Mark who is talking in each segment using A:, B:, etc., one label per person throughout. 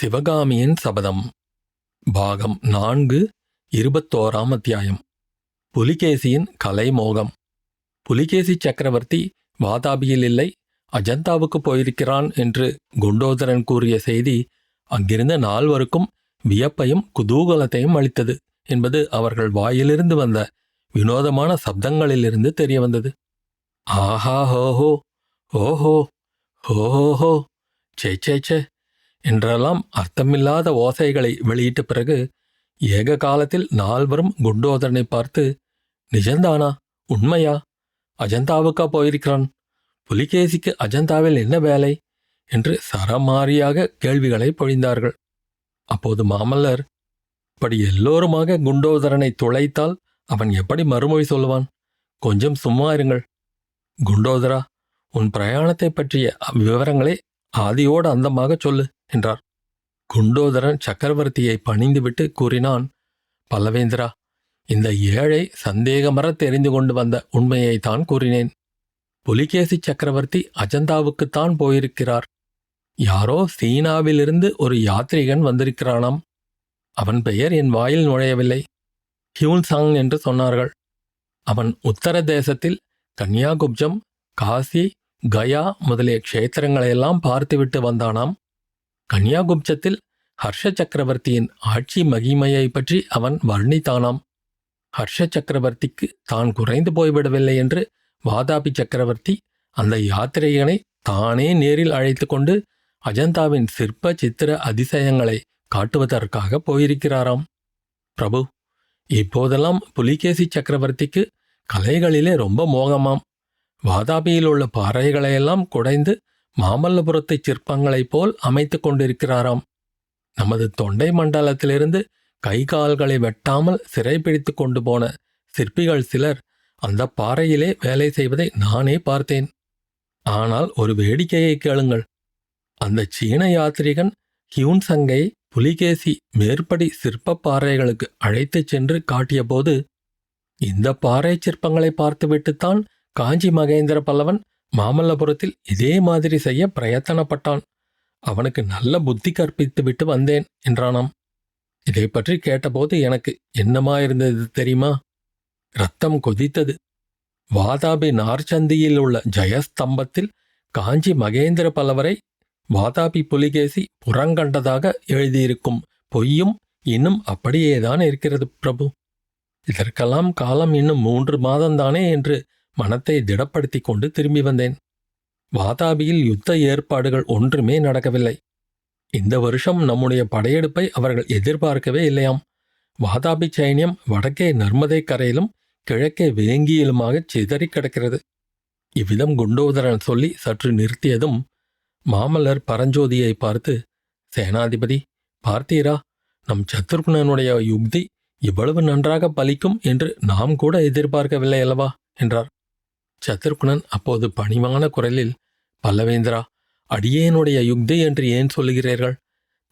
A: சிவகாமியின் சபதம். பாகம் நான்கு இருபத்தோராம் அத்தியாயம். புலிகேசியின் கலைமோகம். புலிகேசி சக்கரவர்த்தி வாதாபியில் இல்லை அஜந்தாவுக்கு போயிருக்கிறான் என்று குண்டோதரன் கூறிய செய்தி அங்கிருந்த நால்வருக்கும் வியப்பையும் குதூகலத்தையும் அளித்தது என்பது அவர்கள் வாயிலிருந்து வந்த வினோதமான சப்தங்களிலிருந்து தெரிய வந்தது ஆஹா ஹோஹோ ஓஹோ ஹோஹோ சே சே சே என்றெல்லாம் அர்த்தமில்லாத ஓசைகளை வெளியிட்ட பிறகு ஏக காலத்தில் நால்வரும் குண்டோதரனை பார்த்து நிஜந்தானா? உண்மையா? அஜந்தாவுக்கா போயிருக்கிறான்? புலிகேசிக்கு அஜந்தாவில் என்ன வேலை? என்று சரமாரியாக கேள்விகளை பொழிந்தார்கள். அப்போது மாமல்லர் இப்படி எல்லோருமாக குண்டோதரனை துளைத்தால் அவன் எப்படி மறுமொழி சொல்லுவான்? கொஞ்சம் சும்மா இருங்கள். குண்டோதரா உன் பிரயாணத்தைப் பற்றிய விவரங்களை ஆதியோடு அந்தமாக சொல்லு. என்றார். குண்டோதரன் சக்கரவர்த்தியை பணிந்துவிட்டு கூறினான் பல்லவேந்திரா இந்த ஏழை சந்தேகமற தெரிந்து கொண்டு வந்த உண்மையைத்தான் கூறினேன். புலிகேசி சக்கரவர்த்தி அஜந்தாவுக்குத்தான் போயிருக்கிறார். யாரோ சீனாவிலிருந்து ஒரு யாத்ரீகன் வந்திருக்கிறானாம். அவன் பெயர் என் வாயில் நுழையவில்லை. ஹியூன்சாங் என்று சொன்னார்கள். அவன் உத்தர தேசத்தில் கன்யாகுப்ஜம் காசி கயா முதலிய க்ஷேத்திரங்களையெல்லாம் பார்த்துவிட்டு வந்தானாம். கன்யாகுப்ஜத்தில் ஹர்ஷ சக்கரவர்த்தியின் ஆட்சி மகிமையை பற்றி அவன் வர்ணித்தானாம். ஹர்ஷ சக்கரவர்த்திக்கு தான் குறைந்து போய்விடவில்லை என்று வாதாபி சக்கரவர்த்தி அந்த யாத்திரையனை தானே நேரில் அழைத்து கொண்டு அஜந்தாவின் சிற்ப சித்திர அதிசயங்களை காட்டுவதற்காக போயிருக்கிறாராம். பிரபு இப்போதெல்லாம் புலிகேசி சக்கரவர்த்திக்கு கலைகளிலே ரொம்ப மோகமாம். வாதாபியில் உள்ள பாறைகளையெல்லாம் குடைந்து மாமல்லபுரத்தை சிற்பங்களைப் போல் அமைத்து கொண்டிருக்கிறாராம். நமது தொண்டை மண்டலத்திலிருந்து கை கால்களை வெட்டாமல் சிறைப்பிடித்து கொண்டு போன சிற்பிகள் சிலர் அந்த பாறையிலே வேலை செய்வதை நானே பார்த்தேன். ஆனால் ஒரு வேடிக்கையை கேளுங்கள். அந்த சீன யாத்ரிகன் ஹியூன்சங்கை புலிகேசி மேற்படி சிற்பப் பாறைகளுக்கு அழைத்துச் சென்று காட்டியபோது இந்த பாறை சிற்பங்களை பார்த்துவிட்டுத்தான் காஞ்சி மகேந்திர பல்லவன் மாமல்லபுரத்தில் இதே மாதிரி செய்ய பிரயத்தனப்பட்டான். அவனுக்கு நல்ல புத்தி கற்பித்து விட்டு வந்தேன் என்றானாம். இதை பற்றி கேட்டபோது எனக்கு என்னமாயிருந்தது தெரியுமா? ரத்தம் கொதித்தது. வாதாபி நார்ச்சந்தியில் உள்ள ஜெயஸ்தம்பத்தில் காஞ்சி மகேந்திர பலவரை வாதாபி புலிகேசி புறங்கண்டதாக எழுதியிருக்கும் பொய்யும் இன்னும் அப்படியேதான் இருக்கிறது பிரபு. இதற்கெல்லாம் காலம் இன்னும் மூன்று மாதம்தானே என்று மனத்தை திடப்படுத்திக் கொண்டு திரும்பி வந்தேன். வாதாபியில் யுத்த ஏற்பாடுகள் ஒன்றுமே நடக்கவில்லை. இந்த வருஷம் நம்முடைய படையெடுப்பை அவர்கள் எதிர்பார்க்கவே இல்லையாம். வாதாபி சைன்யம் வடக்கே நர்மதை கரையிலும் கிழக்கே வேங்கியிலுமாக சிதறி கிடக்கிறது. இவ்விதம் குண்டோதரன் சொல்லி சற்று நிறுத்தியதும் மாமல்லர் பரஞ்சோதியை பார்த்து சேனாதிபதி பார்த்தீரா? நம் சத்ருகுணனுடைய யுக்தி இவ்வளவு நன்றாக பலிக்கும் என்று நாம் கூட எதிர்பார்க்கவில்லை அல்லவா என்றார். சத்ருக்னன் அப்போது பணிவான குரலில் பல்லவேந்திரா அடியேனுடைய யுக்தி என்று ஏன் சொல்லுகிறீர்கள்?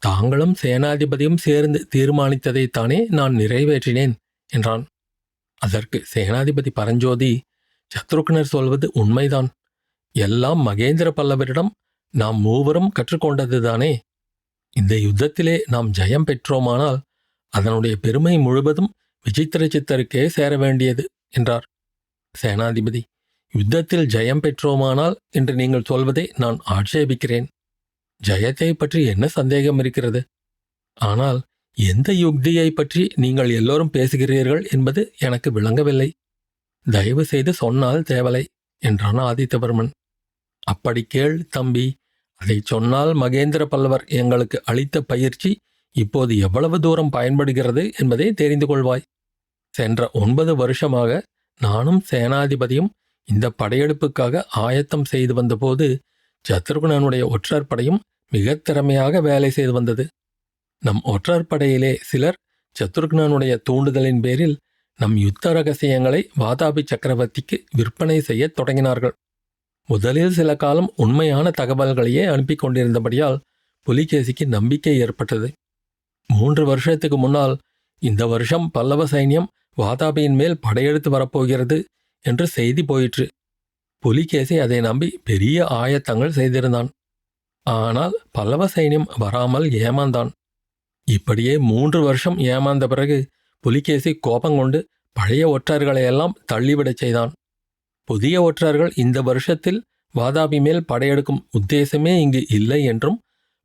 A: தாங்களும் சேனாதிபதியும் சேர்ந்து தீர்மானித்ததைத்தானே நான் நிறைவேற்றினேன் என்றான். அதற்கு சேனாதிபதி பரஞ்சோதி சத்ருக்னர் சொல்வது உண்மைதான். எல்லாம் மகேந்திர பல்லவரிடம் நாம் மூவரும் கற்றுக்கொண்டதுதானே இந்த யுத்தத்திலே நாம் ஜெயம் பெற்றோமானால் அதனுடைய பெருமை முழுவதும் விசித்திர சித்தருக்கே சேர வேண்டியது என்றார். சேனாதிபதி யுத்தத்தில் ஜெயம் பெற்றோமானால் என்று நீங்கள் சொல்வதை நான் ஆட்சேபிக்கிறேன். ஜெயத்தை பற்றி என்ன சந்தேகம் இருக்கிறது? ஆனால் எந்த யுக்தியை பற்றி நீங்கள் எல்லோரும் பேசுகிறீர்கள் என்பது எனக்கு விளங்கவில்லை. தயவு செய்து சொன்னால் தேவலை என்றான் ஆதித்தவர்மன் அப்படி கேள் தம்பி அதைச் சொன்னால் மகேந்திர பல்லவர் எங்களுக்கு அளித்த பயிற்சி இப்போது எவ்வளவு தூரம் பயன்படுகிறது என்பதை தெரிந்து கொள்வாய். சென்ற ஒன்பது வருஷமாக நானும் சேனாதிபதியும் இந்த படையெடுப்புக்காக ஆயத்தம் செய்து வந்தபோது சத்ருகுணனுடைய ஒற்றர் படையும் மிகத் திறமையாக வேலை செய்து வந்தது. நம் ஒற்றர் படையிலே சிலர் சத்ருக்னனுடைய தூண்டுதலின் பேரில் நம் யுத்த ரகசியங்களை வாதாபி சக்கரவர்த்திக்கு விற்பனை செய்யத் தொடங்கினார்கள். முதலில் சில காலம் உண்மையான தகவல்களையே அனுப்பி கொண்டிருந்தபடியால் புலிகேசிக்கு நம்பிக்கை ஏற்பட்டது. மூன்று வருஷத்துக்கு முன்னால் இந்த வருஷம் பல்லவ சைன்யம் வாதாபியின் மேல் படையெடுத்து வரப்போகிறது என்று செய்தி போயிற்று. புலிகேசி அதை நம்பி பெரிய ஆயத்தங்கள் செய்திருந்தான். ஆனால் பல்லவ சைன்யம் வராமல் ஏமாந்தான். இப்படியே மூன்று வருஷம் ஏமாந்த பிறகு புலிகேசி கோபங்கொண்டு பழைய ஒற்றர்களையெல்லாம் தள்ளிவிடச் செய்தான். புதிய ஒற்றர்கள் இந்த வருஷத்தில் வாதாபி மேல் படையெடுக்கும் உத்தேசமே இங்கு இல்லை என்றும்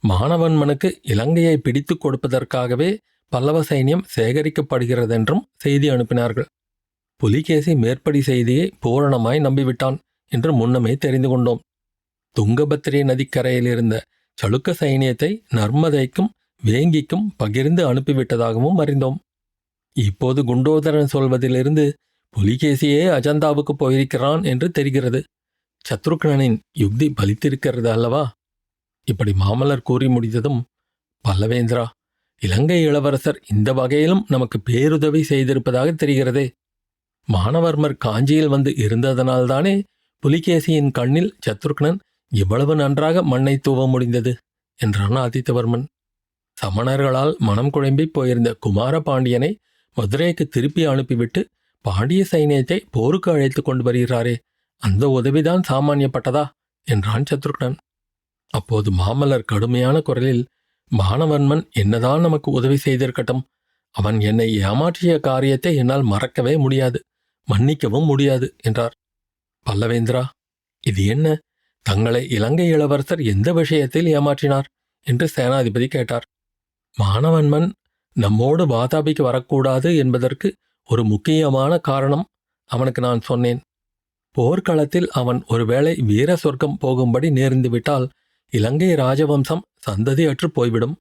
A: மாணவன்மனுக்கு இலங்கையை பிடித்துக் கொடுப்பதற்காகவே பல்லவ சைன்யம் சேகரிக்கப்படுகிறதென்றும் செய்தி அனுப்பினார்கள். புலிகேசி மேற்படி செய்தியை பூரணமாய் நம்பிவிட்டான் என்று முன்னமே தெரிந்து கொண்டோம். துங்கபத்திரி நதிக்கரையில் இருந்த சளுக்க சைனியத்தை நர்மதைக்கும் வேங்கிக்கும் பகிர்ந்து அனுப்பிவிட்டதாகவும் அறிந்தோம். இப்போது குண்டோதரன் சொல்வதிலிருந்து புலிகேசியே அஜந்தாவுக்கு போயிருக்கிறான் என்று தெரிகிறது. சத்ருக்னனின் யுக்தி பலித்திருக்கிறது அல்லவா? இப்படி மாமல்லர் கூறி முடித்ததும் பல்லவேந்திரா இலங்கை இளவரசர் இந்த வகையிலும் நமக்கு பேருதவி செய்திருப்பதாக தெரிகிறதே. மானவர்மர் காஞ்சியில் வந்து இருந்ததனால்தானே புலிகேசியின் கண்ணில் சத்ருக்னன் இவ்வளவு நன்றாக மண்ணை தூவ முடிந்தது என்றான் ஆதித்தவர்மன். சமணர்களால் மனம் குழம்பி போயிருந்த குமார பாண்டியனை மதுரைக்கு திருப்பி அனுப்பிவிட்டு பாண்டிய சைனியத்தை போருக்கு அழைத்து கொண்டு வருகிறாரே அந்த உதவிதான் சாமானியப்பட்டதா? என்றான் சத்ருக்னன். அப்போது மாமல்லர் கடுமையான குரலில் மாணவன்மன் என்னதான் நமக்கு உதவி செய்திருக்கட்டும் அவன் என்னை ஏமாற்றிய காரியத்தை என்னால் மறக்கவே முடியாது. மன்னிக்கவும் முடியாது என்றார். பல்லவேந்திரா இது என்ன? தங்களை இலங்கை இளவரசர் எந்த விஷயத்தில் ஏமாற்றினார்? என்று சேனாதிபதி கேட்டார். மானவன்மன் நம்மோடு வாதாபிக்கு வரக்கூடாது என்பதற்கு ஒரு முக்கியமான காரணம் அவனுக்கு நான் சொன்னேன். போர்க்களத்தில் அவன் ஒருவேளை வீர சொர்க்கம் போகும்படி நேர்ந்துவிட்டால் இலங்கை ராஜவம்சம் சந்ததியற்று போய்விடும்.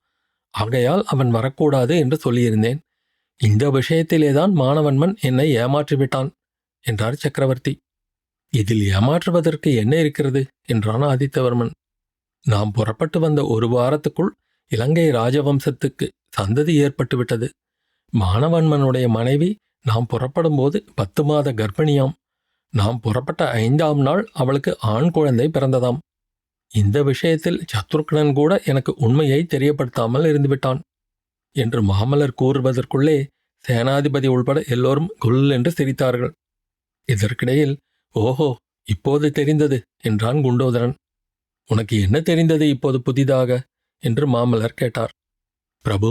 A: ஆகையால் அவன் வரக்கூடாது என்று சொல்லியிருந்தேன். இந்த விஷயத்திலேதான் மாணவன்மன் என்னை ஏமாற்றிவிட்டான் என்றார் சக்கரவர்த்தி. இதில் ஏமாற்றுவதற்கு என்ன இருக்கிறது? என்றான் ஆதித்தவர்மன். நாம் புறப்பட்டு வந்த ஒரு வாரத்துக்குள் இலங்கை ராஜவம்சத்துக்கு சந்ததி ஏற்பட்டுவிட்டது. மாணவன்மனுடைய மனைவி நாம் புறப்படும்போது பத்து மாத கர்ப்பிணியாம். நாம் புறப்பட்ட ஐந்தாம் நாள் அவளுக்கு ஆண் குழந்தை பிறந்ததாம். இந்த விஷயத்தில் சத்ருக்னன் கூட எனக்கு உண்மையை தெரியப்படுத்தாமல் இருந்துவிட்டான். என்று மாமல்லர் கூறுவதற்குள்ளே சேனாதிபதி உள்பட எல்லோரும் குல் என்று சிரித்தார்கள். இதற்கிடையில் ஓஹோ இப்போது தெரிந்தது என்றான் குண்டோதரன். உனக்கு என்ன தெரிந்தது இப்போது புதிதாக? என்று மாமல்லர் கேட்டார். பிரபு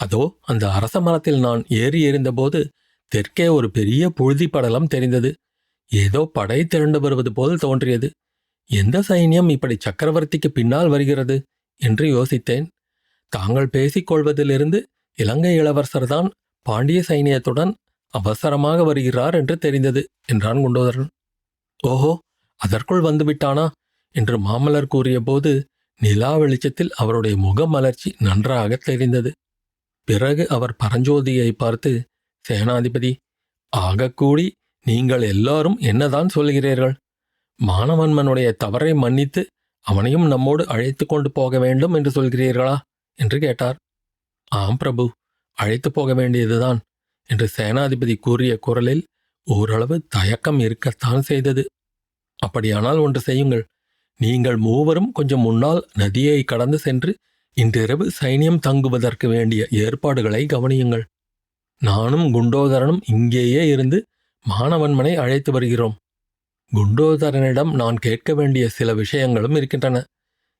A: அதோ அந்த அரச மரத்தில் நான் ஏறி எறிந்தபோது தெற்கே ஒரு பெரிய புழுதி படலம் தெரிந்தது. ஏதோ படை திரண்டு வருவது போல் தோன்றியது. எந்த சைன்யம் இப்படி சக்கரவர்த்திக்கு பின்னால் வருகிறது? என்று யோசித்தேன். தாங்கள் பேசிக் கொள்வதிலிருந்து இலங்கை இளவரசர்தான் பாண்டிய சைனியத்துடன் அவசரமாக வருகிறார் என்று தெரிந்தது என்றான் குண்டோதரன். ஓஹோ அதற்குள் வந்துவிட்டானா? என்று மாமல்லர் கூறியபோது நிலா வெளிச்சத்தில் அவருடைய முகமலர்ச்சி நன்றாக தெரிந்தது. பிறகு அவர் பரஞ்சோதியை பார்த்து சேனாதிபதி ஆகக்கூடி நீங்கள் எல்லாரும் என்னதான் சொல்கிறீர்கள்? மாணவன்மனுடைய தவறை மன்னித்து அவனையும் நம்மோடு அழைத்து கொண்டு போக வேண்டும் என்று சொல்கிறீர்களா? என்று கேட்டார். ஆம் பிரபு அழைத்து போக வேண்டியதுதான் என்று சேனாதிபதி கூறிய குரலில் ஓரளவு தயக்கம் இருக்கத்தான் செய்தது. அப்படியானால் ஒன்று செய்யுங்கள். நீங்கள் மூவரும் கொஞ்சம் முன்னால் நதியை கடந்து சென்று இன்றிரவு சைனியம் தங்குவதற்கு வேண்டிய ஏற்பாடுகளை கவனியுங்கள். நானும் குண்டோதரனும் இங்கேயே இருந்து மாணவன்மனை அழைத்து வருகிறோம். குண்டோதரனிடம் நான் கேட்க வேண்டிய சில விஷயங்களும் இருக்கின்றன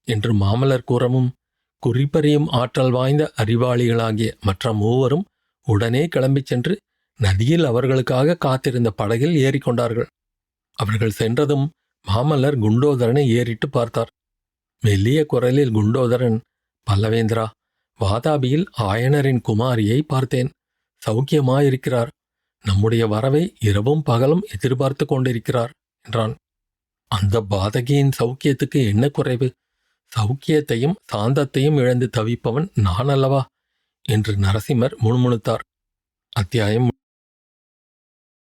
A: என்று மாமல்லர் கூறவும் குறிப்பறியும் ஆற்றல் வாய்ந்த அறிவாளிகளாகிய மற்ற மூவரும் உடனே கிளம்பிச் சென்று நதியில் அவர்களுக்காக காத்திருந்த படகில் ஏறிக்கொண்டார்கள். அவர்கள் சென்றதும் மாமல்லர் குண்டோதரனை ஏறிட்டு பார்த்தார். மெல்லிய குரலில் குண்டோதரன் பல்லவேந்திரா வாதாபியில் ஆயனரின் குமாரியை பார்த்தேன். சௌக்கியமாயிருக்கிறார். நம்முடைய வரவை இரவும் பகலும் எதிர்பார்த்து கொண்டிருக்கிறார் என்றான். அந்த பாதகியின் சௌக்கியத்துக்கு என்ன குறைவு? சௌக்கியத்தையும் சாந்தத்தையும் இழந்து தவிப்பவன் நான் அல்லவா? என்று நரசிம்மர் முணுமுணுத்தார். அத்தியாயம்